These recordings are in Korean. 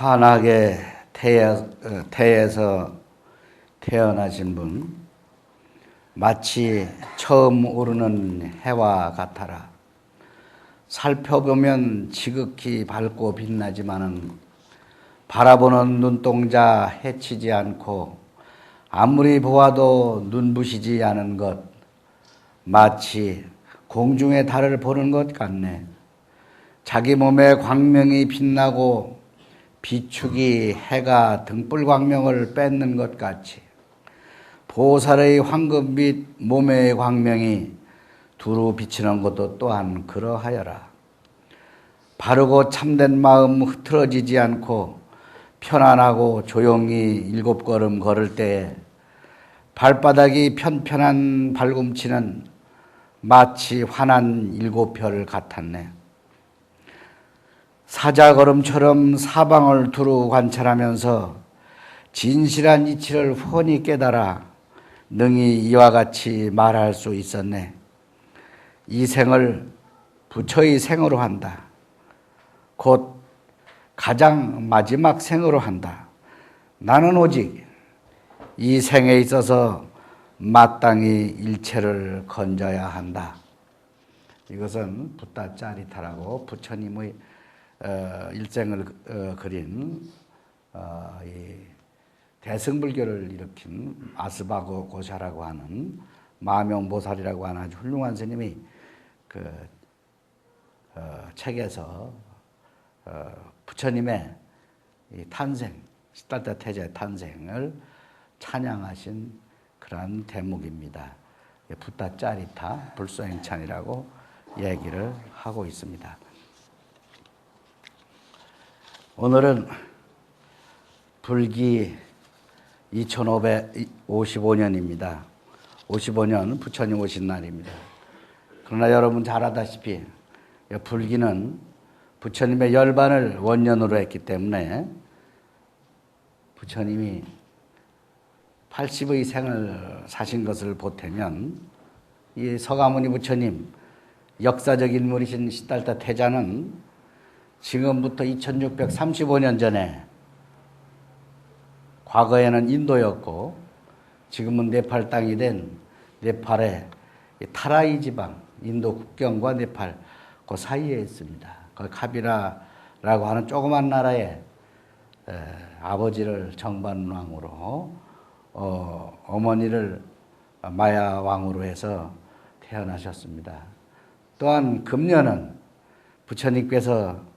환하게 태에, 어, 태에 서 태어나신 분, 마치 처음 오르는 해와 같아라. 살펴보면 지극히 밝고 빛나지만은 바라보는 눈동자 해치지 않고 아무리 보아도 눈부시지 않은 것, 마치 공중의 달을 보는 것 같네. 자기 몸에 광명이 빛나고 비축이 해가 등불 광명을 뺏는 것 같이 보살의 황금빛 몸의 광명이 두루 비치는 것도 또한 그러하여라. 바르고 참된 마음 흐트러지지 않고 편안하고 조용히 일곱 걸음 걸을 때에 발바닥이 편편한 발꿈치는 마치 환한 일곱 별 같았네. 사자걸음처럼 사방을 두루 관찰하면서 진실한 이치를 훤히 깨달아 능히 이와 같이 말할 수 있었네. 이 생을 부처의 생으로 한다. 곧 가장 마지막 생으로 한다. 나는 오직 이 생에 있어서 마땅히 일체를 건져야 한다. 이것은 붓다 짜리타라고 부처님의 어, 일생을 어, 그린 어, 이 대승불교를 일으킨 아스바고 고샤라고 하는 마명보살이라고 하는 아주 훌륭한 스님이 그 어, 책에서 어, 부처님의 이 탄생, 시달타 태자의 탄생을 찬양하신 그러한 대목입니다. 붓다 짜리타 불소행찬이라고 얘기를 하고 있습니다. 오늘은 불기 2555년입니다. 55년 부처님 오신 날입니다. 그러나 여러분 잘 아다시피 불기는 부처님의 열반을 원년으로 했기 때문에 부처님이 80의 생을 사신 것을 보태면 이 서가모니 부처님 역사적 인물이신 시달타 태자는 지금부터 2635년 전에 과거에는 인도였고 지금은 네팔 땅이 된 네팔의 타라이 지방, 인도 국경과 네팔 그 사이에 있습니다. 그 카비라라고 하는 조그만 나라에 에, 아버지를 정반왕으로 어, 어머니를 마야 왕으로 해서 태어나셨습니다. 또한 금년은 부처님께서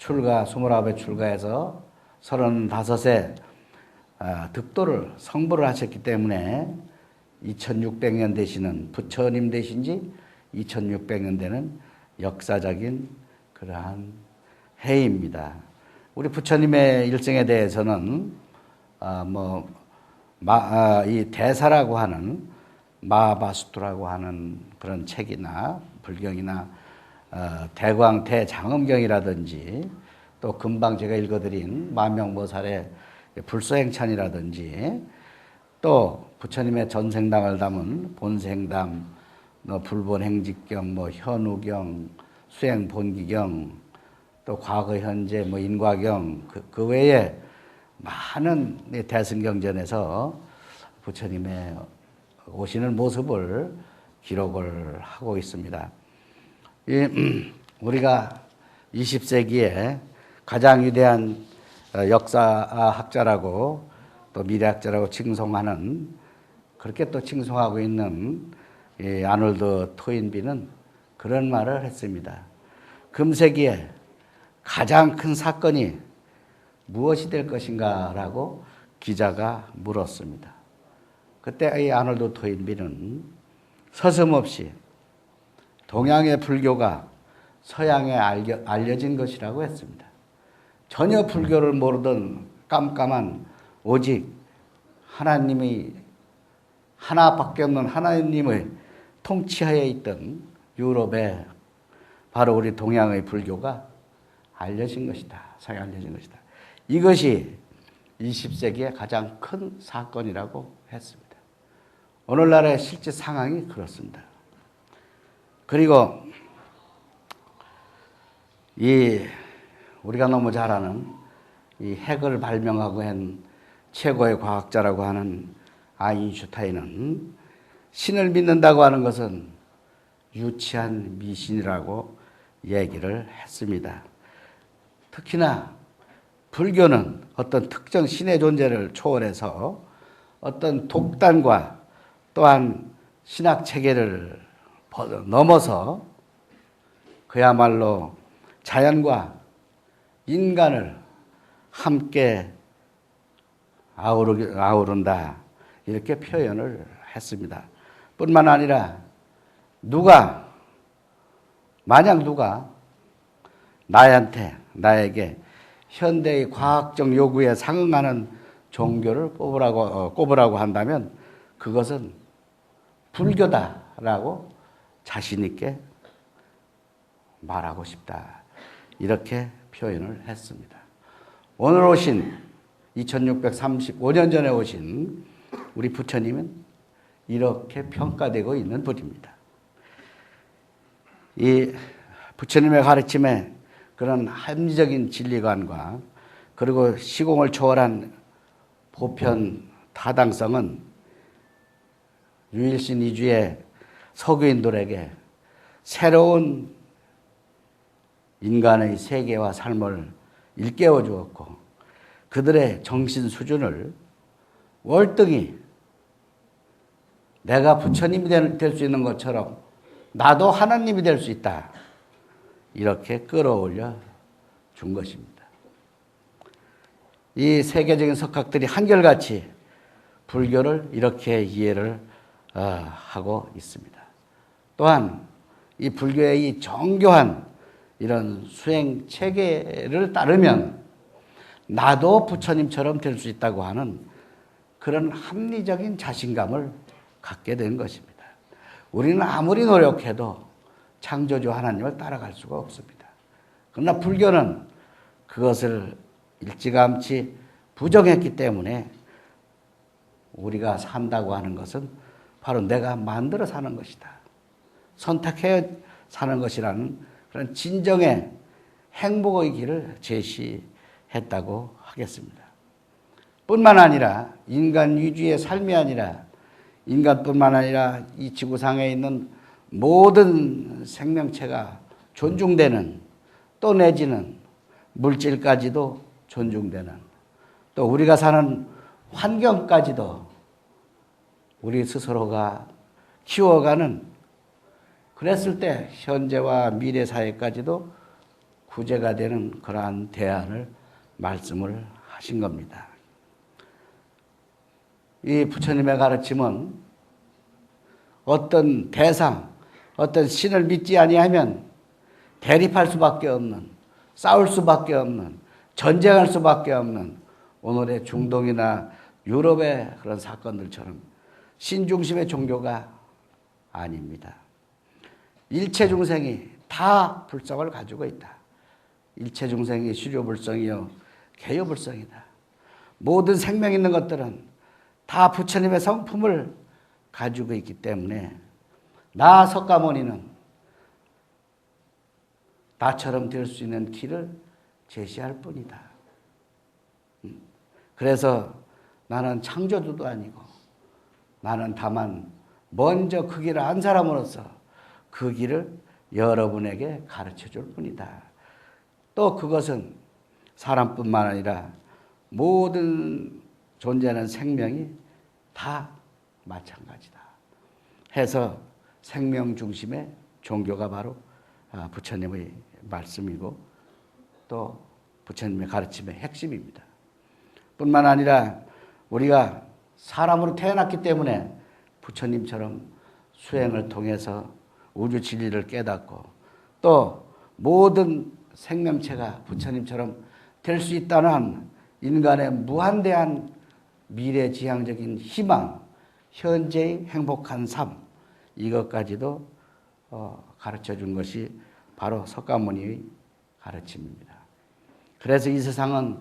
출가, 스물아홉에 출가해서 서른다섯에 아, 득도를 성불을 하셨기 때문에 2600년 되시는 부처님 되신지 2600년 되는 역사적인 그러한 해입니다. 우리 부처님의 일생에 대해서는 아, 뭐, 마, 아, 이 대사라고 하는 마바스투라고 하는 그런 책이나 불경이나 어, 대광 대장엄경이라든지 또 금방 제가 읽어드린 만명보살의 불소행찬이라든지 또 부처님의 전생담을 담은 본생담, 뭐 불본행직경, 뭐 현우경, 수행본기경, 또 과거 현재 뭐 인과경 그, 그 외에 많은 대승경전에서 부처님의 오시는 모습을 기록을 하고 있습니다. 우리가 20세기에 가장 위대한 어, 역사학자라고 또 미래학자라고 칭송하는 그렇게 또 칭송하고 있는 아놀드 토인비는 그런 말을 했습니다. 금세기에 가장 큰 사건이 무엇이 될 것인가라고 기자가 물었습니다. 그때 이 아놀드 토인비는 서슴없이 동양의 불교가 서양에 알려진 것이라고 했습니다. 전혀 불교를 모르던 깜깜한 오직 하나님이 하나밖에 없는 하나님의 통치하에 있던 유럽에 바로 우리 동양의 불교가 알려진 것이다. 서양 알려진 것이다. 이것이 20세기의 가장 큰 사건이라고 했습니다. 오늘날의 실제 상황이 그렇습니다. 그리고 이 우리가 너무 잘 아는 이 핵을 발명하고 한 최고의 과학자라고 하는 아인슈타인은 신을 믿는다고 하는 것은 유치한 미신이라고 얘기를 했습니다. 특히나 불교는 어떤 특정 신의 존재를 초월해서 어떤 독단과 또한 신학 체계를 넘어서 그야말로 자연과 인간을 함께 아우르, 아우른다. 이렇게 표현을 했습니다. 뿐만 아니라 누가, 만약 누가 나한테, 나에게 현대의 과학적 요구에 상응하는 종교를 뽑으라고, 어, 꼽으라고 한다면 그것은 불교다라고 자신있게 말하고 싶다. 이렇게 표현을 했습니다. 오늘 오신 2635년 전에 오신 우리 부처님은 이렇게 평가되고 있는 분입니다. 이 부처님의 가르침에 그런 합리적인 진리관과 그리고 시공을 초월한 보편 타당성은 유일신 이주의 서구인들에게 새로운 인간의 세계와 삶을 일깨워 주었고 그들의 정신 수준을 월등히 내가 부처님이 될 수 있는 것처럼 나도 하나님이 될 수 있다. 이렇게 끌어올려 준 것입니다. 이 세계적인 석학들이 한결같이 불교를 이렇게 이해를 어, 하고 있습니다. 또한 이 불교의 이 정교한 이런 수행 체계를 따르면 나도 부처님처럼 될 수 있다고 하는 그런 합리적인 자신감을 갖게 된 것입니다. 우리는 아무리 노력해도 창조주 하나님을 따라갈 수가 없습니다. 그러나 불교는 그것을 일찌감치 부정했기 때문에 우리가 산다고 하는 것은 바로 내가 만들어 사는 것이다. 선택해 사는 것이라는 그런 진정의 행복의 길을 제시했다고 하겠습니다. 뿐만 아니라 인간 위주의 삶이 아니라 인간뿐만 아니라 이 지구상에 있는 모든 생명체가 존중되는 또 내지는 물질까지도 존중되는 또 우리가 사는 환경까지도 우리 스스로가 키워가는 그랬을 때 현재와 미래 사회까지도 구제가 되는 그러한 대안을 말씀을 하신 겁니다. 이 부처님의 가르침은 어떤 대상, 어떤 신을 믿지 아니하면 대립할 수밖에 없는, 싸울 수밖에 없는, 전쟁할 수밖에 없는 오늘의 중동이나 유럽의 그런 사건들처럼 신중심의 종교가 아닙니다. 일체 중생이 다 불성을 가지고 있다. 일체 중생이 실효불성이요, 개요불성이다. 모든 생명 있는 것들은 다 부처님의 성품을 가지고 있기 때문에 나 석가모니는 나처럼 될 수 있는 길을 제시할 뿐이다. 음. 그래서 나는 창조주도 아니고 나는 다만 먼저 그 길을 안 사람으로서 그 길을 여러분에게 가르쳐 줄 뿐이다. 또 그것은 사람뿐만 아니라 모든 존재하는 생명이 다 마찬가지다. 해서 생명 중심의 종교가 바로 아, 부처님의 말씀이고 또 부처님의 가르침의 핵심입니다. 뿐만 아니라 우리가 사람으로 태어났기 때문에 부처님처럼 수행을 통해서 우주 진리를 깨닫고 또 모든 생명체가 부처님처럼 될 수 있다는 인간의 무한대한 미래지향적인 희망, 현재의 행복한 삶, 이것까지도 어, 가르쳐 준 것이 바로 석가모니의 가르침입니다. 그래서 이 세상은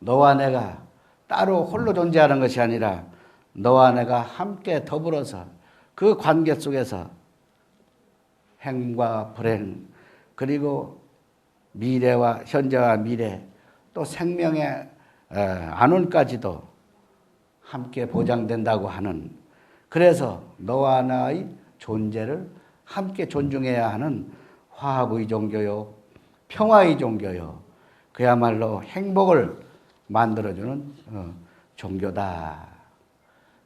너와 내가 따로 홀로 존재하는 것이 아니라 너와 내가 함께 더불어서 그 관계 속에서 행과 불행 그리고 미래와 현재와 미래 또 생명의 에, 안원까지도 함께 보장된다고 하는 그래서 너와 나의 존재를 함께 존중해야 하는 화합의 종교요, 평화의 종교요, 그야말로 행복을 만들어주는 어, 종교다.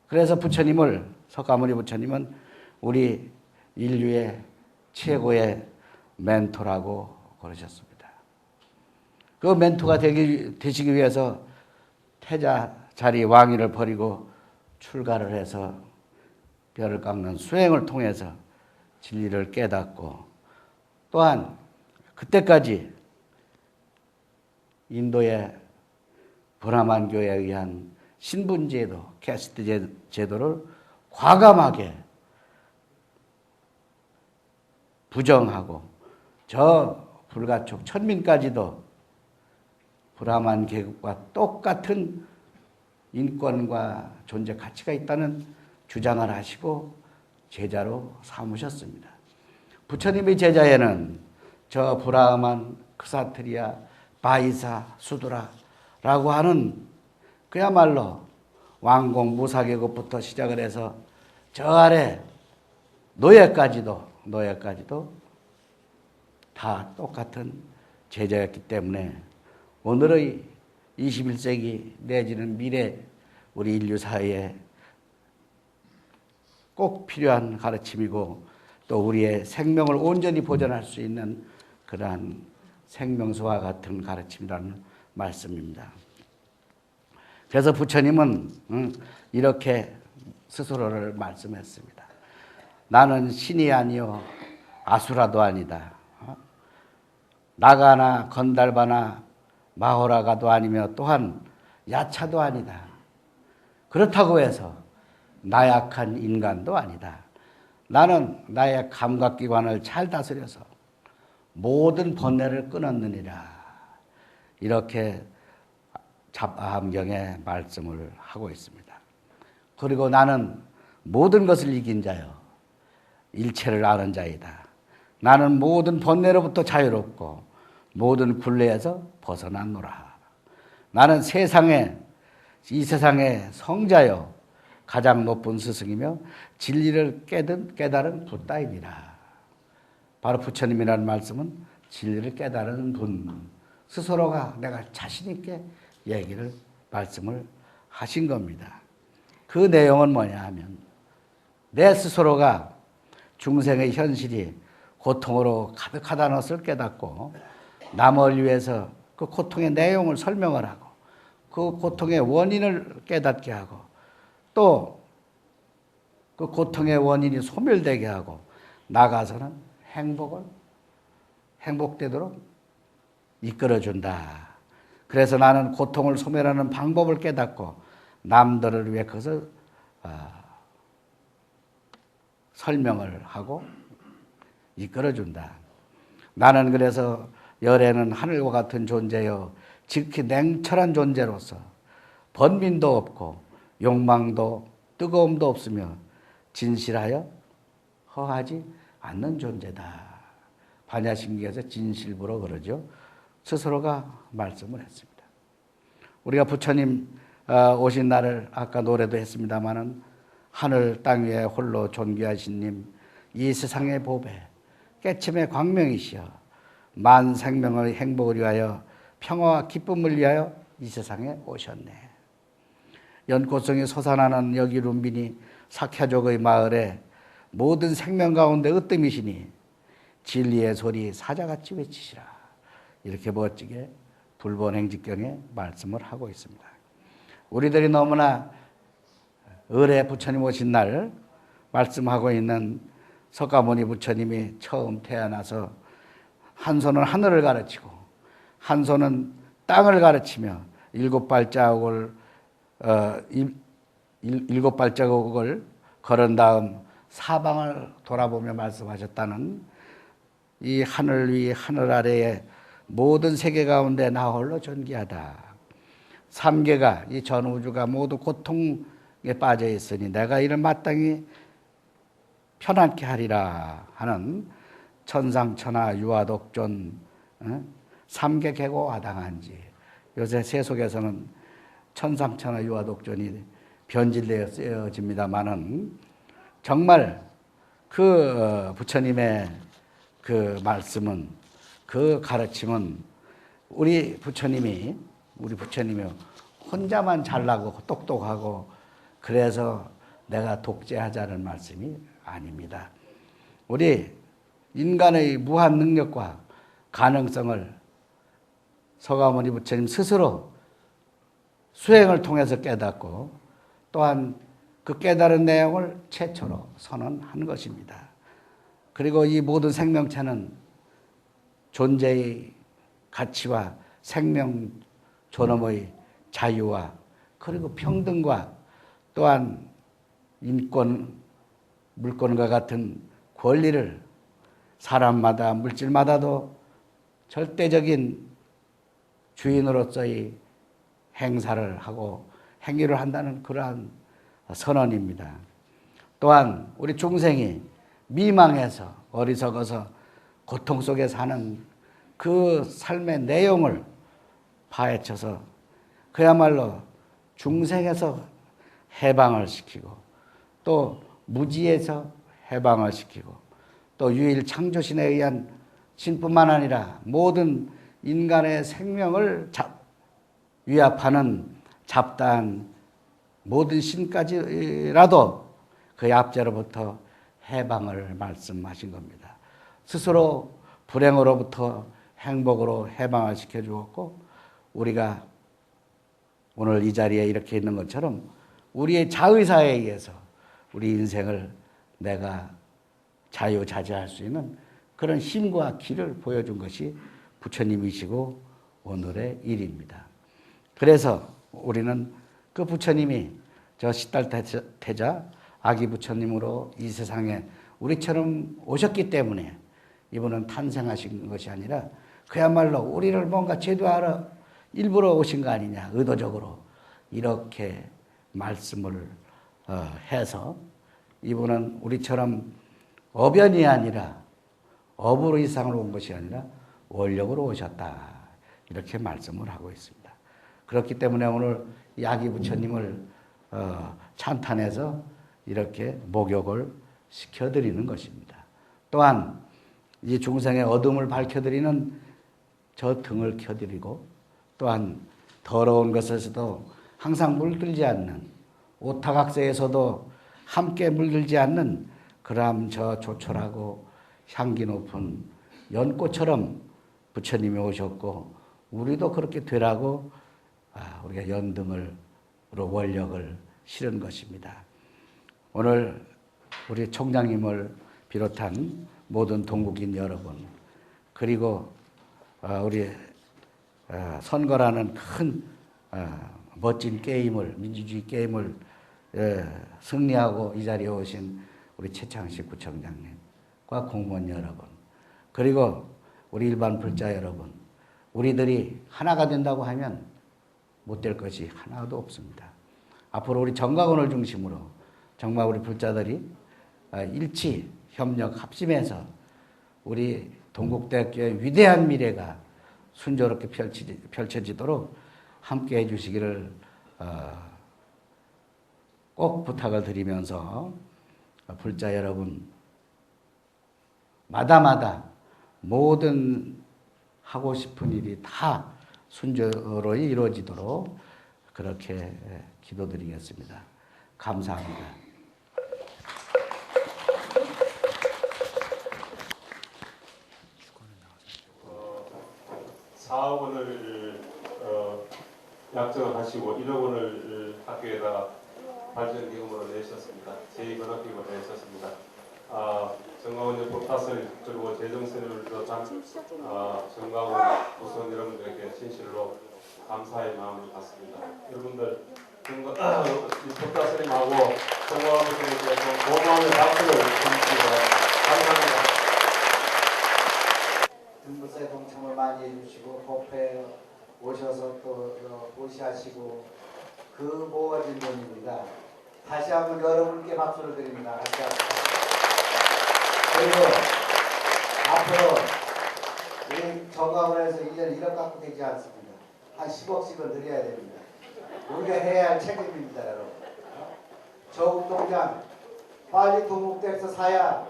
그래서 부처님을 석가모니 부처님은 우리 인류의 최고의 멘토라고 그러셨습니다. 그 멘토가 되기, 되시기 위해서 태자 자리 왕위를 버리고 출가를 해서 뼈를 깎는 수행을 통해서 진리를 깨닫고 또한 그때까지 인도의 브라만 교회에 의한 신분제도, 캐스트 제도를 과감하게 부정하고 저 불가촉 천민까지도 브라만 계급과 똑같은 인권과 존재 가치가 있다는 주장을 하시고 제자로 삼으셨습니다. 부처님의 제자에는 저 브라만, 크사트리아, 바이사, 수드라라고 하는 그야말로 왕공 무사계급부터 시작을 해서 저 아래 노예까지도 노예까지도 다 똑같은 제자였기 때문에 오늘의 21세기 내지는 미래 우리 인류 사회에 꼭 필요한 가르침이고 또 우리의 생명을 온전히 보존할 수 있는 그러한 생명수와 같은 가르침이라는 말씀입니다. 그래서 부처님은 음, 이렇게 스스로를 말씀했습니다. 나는 신이 아니요 아수라도 아니다. 어? 나가나 건달바나 마호라가도 아니며 또한 야차도 아니다. 그렇다고 해서 나약한 인간도 아니다. 나는 나의 감각기관을 잘 다스려서 모든 번뇌를 끊었느니라. 이렇게 잡아함경에 말씀을 하고 있습니다. 그리고 나는 모든 것을 이긴 자요. 일체를 아는 자이다. 나는 모든 번뇌로부터 자유롭고 모든 굴레에서 벗어났노라. 나는 세상에 이 세상의 성자요 가장 높은 스승이며 진리를 깨든 깨달은 부따입니다. 바로 부처님이라는 말씀은 진리를 깨달은 분 스스로가 내가 자신 있게 얘기를 말씀을 하신 겁니다. 그 내용은 뭐냐 하면 내 스스로가 중생의 현실이 고통으로 가득하다는 것을 깨닫고 남을 위해서 그 고통의 내용을 설명을 하고 그 고통의 원인을 깨닫게 하고 또 그 고통의 원인이 소멸되게 하고 나가서는 행복을 행복되도록 이끌어준다. 그래서 나는 고통을 소멸하는 방법을 깨닫고 남들을 위해 그것을 어, 설명을 하고 이끌어준다. 나는 그래서 열애는 하늘과 같은 존재요. 지극히 냉철한 존재로서 번민도 없고 욕망도 뜨거움도 없으며 진실하여 허하지 않는 존재다. 반야신기에서 진실부로 그러죠. 스스로가 말씀을 했습니다. 우리가 부처님 어, 오신 날을 아까 노래도 했습니다마는 하늘 땅 위에 홀로 존귀하신 님, 이 세상의 보배, 깨침의 광명이시여, 만 생명의 행복을 위하여 평화와 기쁨을 위하여 이 세상에 오셨네. 연꽃성이 솟아나는 여기 룸빈이 사캬족의 마을에 모든 생명 가운데 으뜸이시니 진리의 소리 사자같이 외치시라. 이렇게 멋지게 불본행직경에 말씀을 하고 있습니다. 우리들이 너무나 을에 부처님 오신 날 말씀하고 있는 석가모니 부처님이 처음 태어나서 한 손은 하늘을 가르치고 한 손은 땅을 가르치며 일곱 발자국을 어, 일, 일곱 발자국을 걸은 다음 사방을 돌아보며 말씀하셨다는 이 하늘 위 하늘 아래의 모든 세계 가운데 나 홀로 존귀하다. 삼계가 이 전 우주가 모두 고통에 빠져 있으니 내가 이를 마땅히 편안케 하리라 하는 천상천하 유아독존 어? 삼계 개고 아당한지 요새 세속에서는 천상천하 유화독존이 변질되어 쓰여집니다마는 정말 그 어, 부처님의 그 말씀은 그 가르침은 우리 부처님이 우리 부처님이 혼자만 잘나고 똑똑하고 그래서 내가 독재하자는 말씀이 아닙니다. 우리 인간의 무한 능력과 가능성을 서가모니 부처님 스스로 수행을 통해서 깨닫고 또한 그 깨달은 내용을 최초로 선언한 것입니다. 그리고 이 모든 생명체는 존재의 가치와 생명 존엄의 자유와 그리고 평등과 또한 인권, 물권과 같은 권리를 사람마다 물질마다도 절대적인 주인으로서의 행사를 하고 행위를 한다는 그러한 선언입니다. 또한 우리 중생이 미망해서 어리석어서 고통 속에 사는 그 삶의 내용을 파헤쳐서 그야말로 중생에서 해방을 시키고 또 무지에서 해방을 시키고 또 유일 창조신에 의한 신뿐만 아니라 모든 인간의 생명을 잡, 위압하는 잡다한 모든 신까지라도 그 압제로부터 해방을 말씀하신 겁니다. 스스로 불행으로부터 행복으로 해방을 시켜 주었고 우리가 오늘 이 자리에 이렇게 있는 것처럼 우리의 자의사에 의해서 우리 인생을 내가 자유자재할 수 있는 그런 힘과 길을 보여준 것이 부처님이시고 오늘의 일입니다. 그래서 우리는 그 부처님이 저 시달 태자 아기 부처님으로 이 세상에 우리처럼 오셨기 때문에 이분은 탄생하신 것이 아니라 그야말로 우리를 뭔가 제도하러 일부러 오신 거 아니냐 의도적으로 이렇게 말씀을 어, 해서 이분은 우리처럼 어변이 아니라 업으로 이 세상으로 온 것이 아니라 원력으로 오셨다 이렇게 말씀을 하고 있습니다. 그렇기 때문에 오늘 야기 부처님을 어, 찬탄해서 이렇게 목욕을 시켜드리는 것입니다. 또한 이 중생의 어둠을 밝혀드리는 저 등을 켜드리고 또한 더러운 것에서도 항상 물들지 않는 오타각세에서도 함께 물들지 않는 그람 저 조촐하고 향기 높은 연꽃처럼 부처님이 오셨고 우리도 그렇게 되라고 아, 우리가 연등을 원력을 실은 것입니다. 오늘 우리 총장님을 비롯한 모든 동국인 여러분 그리고 아, 우리 아, 선거라는 큰 멋진 게임을 민주주의 게임을 예, 승리하고 이 자리에 오신 우리 최창식 구청장님과 공무원 여러분 그리고 우리 일반 불자 여러분 우리들이 하나가 된다고 하면 못 될 것이 하나도 없습니다. 앞으로 우리 정가원을 중심으로 정말 우리 불자들이 아, 일치 협력 합심해서 우리 동국대학교의 위대한 미래가 순조롭게 펼쳐지도록 함께 해주시기를 어, 꼭 부탁을 드리면서 불자 여러분 마다마다 모든 하고 싶은 일이 다 순조로이 이루어지도록 그렇게 기도드리겠습니다. 감사합니다. 어, 약정을 하시고 1억 원을 학교에다 발전 기금으로 내셨습니다. 제2번학 기금으로 내셨습니다. 아, 정강원 법타설 그리고 재정세를 비롯한 아, 정강원 구성 여러분들에게 진실로 감사의 마음을 갖습니다. 여러분들 정강- 이 법타설님하고 정강원 교수님께 고마움의 박수를 드립니다. 감사합니다. 등부세 동참을 많이 해주시고 법회에 오셔서 또 어, 보시하시고 그 모아진 분입니다. 다시 한번 여러분께 박수를 드립니다. 그리고 앞으로 우리 정강원에서 1년 1억 갖고 되지 않습니다. 한 10억씩은 드려야 됩니다. 우리가 해야 할 책임입니다, 여러분. 저국 동장 빨리 동국대에서 사야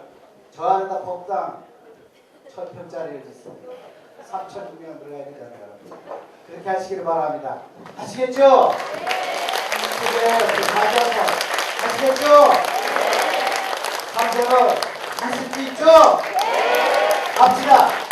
저 안에다 법당 천편짜리를 짓습니다. 3천 6명 들어가야 되잖아요. 여러분. 그렇게 하시기를 바랍니다. 하시겠죠? 그래, 다시 한번 하시겠죠? 삼세는 하실 수 있죠? 갑시다.